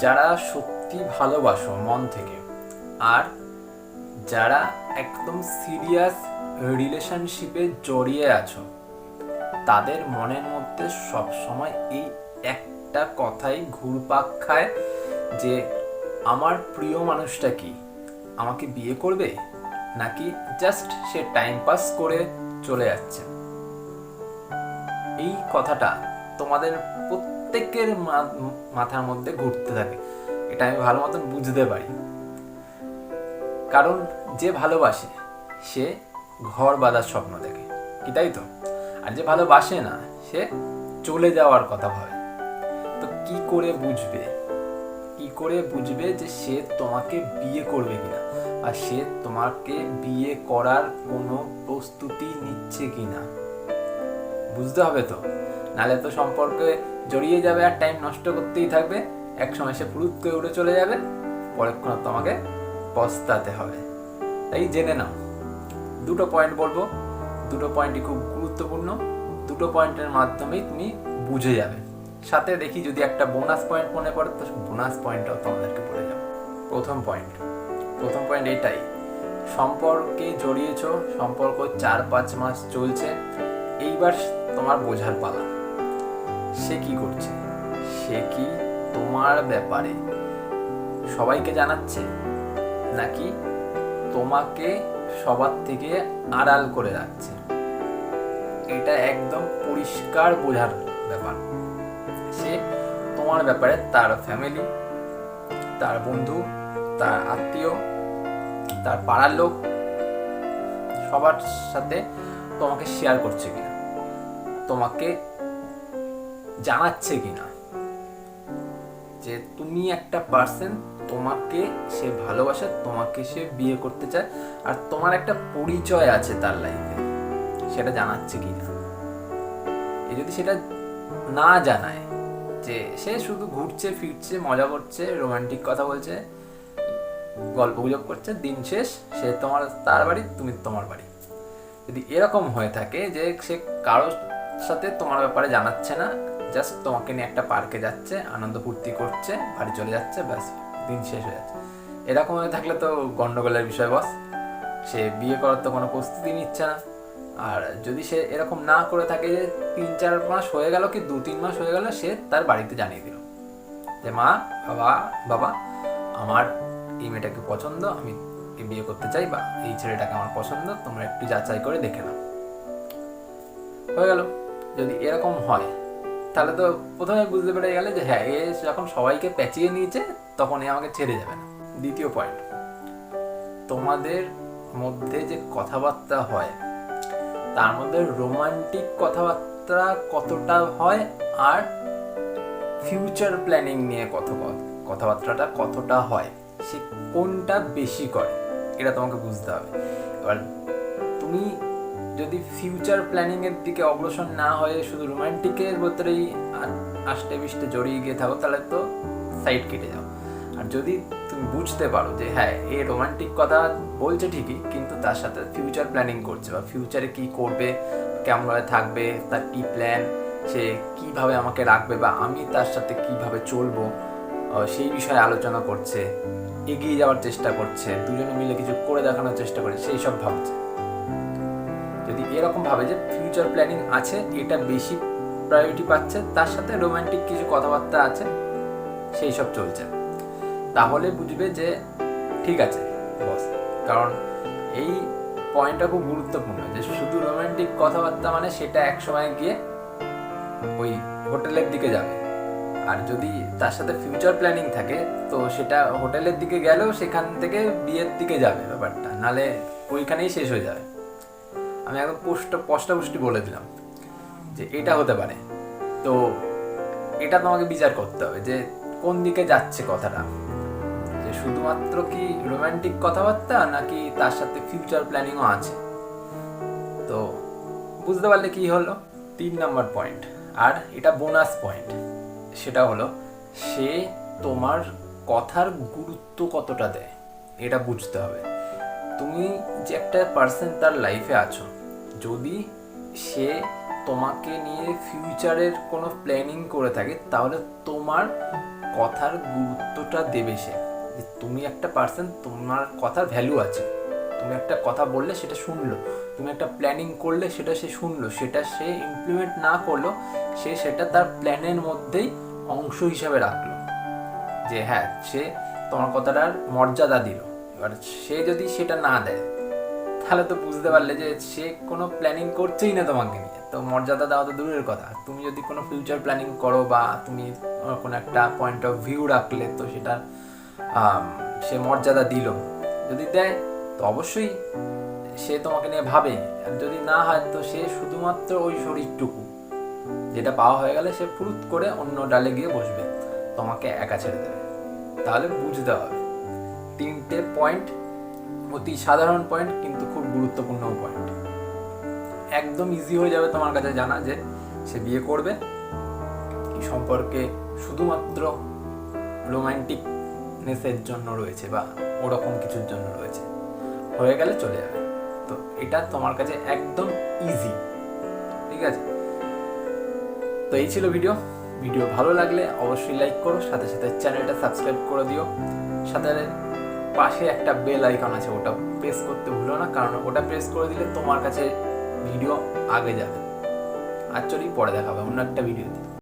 যারা সত্যি ভালোবাসো মন থেকে, আর যারা একদম সিরিয়াস রিলেশনশিপে জড়িয়ে আছো, তাদের মনের মধ্যে সব সময় এই একটা কথাই ঘুরপাক খায় যে, আমার প্রিয় মানুষটা কি? আমাকে বিয়ে করবে? নাকি জাস্ট সে টাইম পাস করে চলে যাচ্ছে? এই কথাটা তোমাদের প্রত্যেকের মাথার মধ্যে ঘুরতে থাকে। এটা আমি ভালো মতন বুঝতে পারি। কারণ যে ভালোবাসে, সে ঘর বাঁধার স্বপ্ন দেখে। কি তাই তো? আর যে ভালোবাসে না, সে চলে যাওয়ার কথা ভাবে। তো কি করে বুঝবে? কি করে বুঝবে যে সে তোমাকে বিয়ে করবে কিনা? আর সে তোমাকে বিয়ে করার কোনো প্রস্তুতি নিচ্ছে কিনা? বুঝতে হবে তো? নালে তো সম্পর্কে জড়িয়ে যাবে আর টাইম নষ্ট করতেই থাকবে। এক সময় সে ফুরুত করে উড়ে চলে যাবে। পরক্ষণ তোমাকে পস্তাতে হবে। তাই জেনে নাও, দুটো পয়েন্ট বলব। দুটো পয়েন্টই খুব গুরুত্বপূর্ণ। দুটো পয়েন্টের মাধ্যমেই তুমি বুঝে যাবে। সাথে দেখি যদি একটা বোনাস পয়েন্ট মনে পড়ে তো বোনাস পয়েন্টটাও তোমাদেরকে পড়ে যাবে প্রথম পয়েন্ট প্রথম পয়েন্ট এটাই। সম্পর্কে জড়িয়েছো, সম্পর্ক চার পাঁচ মাস চলছে। এইবার তোমার বোঝার পালা। সে কি করছে? সে কি তোমার ব্যাপারে সবাইকে জানাচ্ছে? নাকি তোমাকে সবার থেকে আড়াল করে রাখছে? এটা একদম পরিষ্কার বোঝার ব্যাপার। সে তোমার ব্যাপারে তার ফ্যামিলি তার বন্ধু, তার আত্মীয়, তার পাড়ার লোক সবার সাথে তোমাকে শেয়ার করছে কিনা? তোমাকে জানাচ্ছে কিনা? যে তুমি একটা পার্সন তোমাকে সে ভালোবাসে, তোমাকে সে বিয়ে করতে চায়, আর তোমার একটা পরিচয় আছে তার লাইফে সেটা জানাচ্ছে কি না এ যদি সেটা না জানায়, যে সে শুধু ঘুরছে, ফিরছে, মজা করছে রোমান্টিক কথা বলছে, গল্প গুজব করছে, দিন শেষ, সে তোমার, তার বাড়ি, তুমি তোমার বাড়ি। যদি এরকম হয়ে থাকে যে সে কারোর সাথে তোমার ব্যাপারে জানাচ্ছে না জাস্ট তোমাকে নিয়ে একটা পার্কে যাচ্ছে, আনন্দ ফুর্তি করছে, বাড়ি চলে যাচ্ছে, ব্যাস, দিন শেষ হয়ে যাচ্ছে। এরকম হয়ে থাকলে তো গন্ডগোলের বিষয় বস সে বিয়ে করার তো কোনো প্রস্তুতি নিচ্ছে না। আর যদি সে এরকম না করে থাকে যে তিন, চার মাস হয়ে গেল কি দু, তিন মাস হয়ে গেল, সে তার বাড়িতে জানিয়ে দিল যে, মা, বাবা বাবা, আমার এই মেয়েটাকে পছন্দ, আমি বিয়ে করতে চাই বা এই ছেলেটাকে আমার পছন্দ, তোমরা একটু যাচাই করে দেখে নাও। হয়ে গেল। যদি এরকম হয় তাহলে তো প্রথমে বুঝতে পেরে গেলে যে হ্যাঁ এ যখন সবাইকে পেঁচিয়ে নিয়েছে তখন এ আমাকে ছেড়ে যাবে না। দ্বিতীয় পয়েন্ট তোমাদের মধ্যে যে কথাবার্তা হয়, তার মধ্যে রোমান্টিক কথাবার্তা কতটা হয় আর ফিউচার প্ল্যানিং নিয়ে কত কথাবার্তাটা কতটা হয়, সে কোনটা বেশি করে, এটা তোমাকে বুঝতে হবে। এবার তুমি যদি ফিউচার প্ল্যানিং এর দিকে অগ্রসর না হয়ে শুধু রোমান্টিকের ভেতরেই আষ্টে বিষ্টে জড়িয়ে গিয়ে থাকো, তাহলে তো সাইড কেটে যাও। আর যদি তুমি বুঝতে পারো যে হ্যাঁ এ রোমান্টিক কথা বলছে ঠিকই, কিন্তু তার সাথে ফিউচার প্ল্যানিং করছে বা ফিউচারে কি করবে কেমনভাবে থাকবে, তার কি প্ল্যান সে কীভাবে আমাকে রাখবে বা আমি তার সাথে কীভাবে চলবো সেই বিষয়ে আলোচনা করছে, এগিয়ে যাওয়ার চেষ্টা করছে, দুজনে মিলে কিছু করে দেখানোর চেষ্টা করে, সেই সব ভাবছে। যদি এরকম ভাবে যে ফিউচার প্ল্যানিং আছে, এটা বেশি প্রায়োরিটি পাচ্ছে, তার সাথে রোমান্টিক কিছু কথাবার্তা আছে, সেই সব চলছে। তাহলে বুঝবে যে ঠিক আছে বস কারণ এই পয়েন্টটা খুব গুরুত্বপূর্ণ যে শুধু রোমান্টিক কথাবার্তা মানে সেটা এক সময় গিয়ে ওই হোটেলের দিকে যাবে। আর যদি তার সাথে ফিউচার প্ল্যানিং থাকে, তো সেটা হোটেলের দিকে গেলেও সেখান থেকে বিয়ের দিকে যাবে ব্যাপারটা। নালে ওইখানেই শেষ হয়ে যাবে। আমি একদম পোস্ট স্পষ্টাপুষ্টি বলে দিলাম যে এটা হতে পারে। তো এটা তোমাকে বিচার করতে হবে যে কোন দিকে যাচ্ছে কথাটা। যে শুধুমাত্র কি রোমান্টিক কথাবার্তা নাকি তার সাথে ফিউচার প্ল্যানিংও আছে? তো বুঝতে পারলে কি হলো? তিন নম্বর পয়েন্ট আর এটা বোনাস পয়েন্ট সেটা হলো, সে তোমার কথার গুরুত্ব কতটা দেয়? এটা বুঝতে হবে। তুমি যে একটা পার্সন তার লাইফে আছো, যদি সে তোমাকে নিয়ে ফিউচারের কোনো প্ল্যানিং করে থাকে, তাহলে তোমার কথার গুরুত্বটা দেবে সে। যে তুমি একটা পার্সন তোমার কথার ভ্যালু আছে। তুমি একটা কথা বললে সেটা শুনলো, তুমি একটা প্ল্যানিং করলে সেটা সে শুনলো, সেটা সে ইমপ্লিমেন্ট না করল, সে সেটা তার প্ল্যানের মধ্যেই অংশ হিসাবে রাখল। যে হ্যাঁ সে তোমার কথাটার মর্যাদা দিল। এবার সে যদি সেটা না দেয়, তাহলে তো বুঝতে পারলে যে সে কোনো প্ল্যানিং করছেই না তোমাকে নিয়ে। তো মর্যাদা দেওয়া তো দূরের কথা। তুমি যদি কোনো ফিউচার প্ল্যানিং করো বা তুমি কোনো একটা পয়েন্ট অফ ভিউ রাখলে, তো সেটা সে মর্যাদা দিল। যদি দেয়, তো অবশ্যই সে তোমাকে নিয়ে ভাবে। আর যদি না হয়, তো সে শুধুমাত্র ওই শরীরটুকু। যেটা পাওয়া হয়ে গেলে সে ফুরুত করে অন্য ডালে গিয়ে বসবে। তোমাকে একা ছেড়ে দেবে। তাহলে বুঝতে হবে। তিনটে পয়েন্ট অতি সাধারণ পয়েন্ট কিন্তু খুব গুরুত্বপূর্ণ পয়েন্ট একদম ইজি হয়ে যাবে তোমার কাছে জানা যে সে বিয়ে করবে। সম্পর্কে শুধুমাত্র রোমান্টিকনেসের জন্য রয়েছে বা ওরকম কিছুর জন্য রয়েছে। হয়ে গেলে চলে যাবে। তো এটা তোমার কাছে একদম ইজি ঠিক আছে? তো এই ছিল ভিডিও ভিডিও ভালো লাগলে অবশ্যই লাইক করো, সাথে সাথে চ্যানেলটা সাবস্ক্রাইব করে দিও। সাথে পাশে একটা বেল আইকন আছে, ওটা প্রেস করতে ভুলো না, কারণ ওটা প্রেস করে দিলে তোমার কাছে ভিডিও আগে যাবে। আর চলি পরে দেখাবে, অন্য একটা ভিডিওতে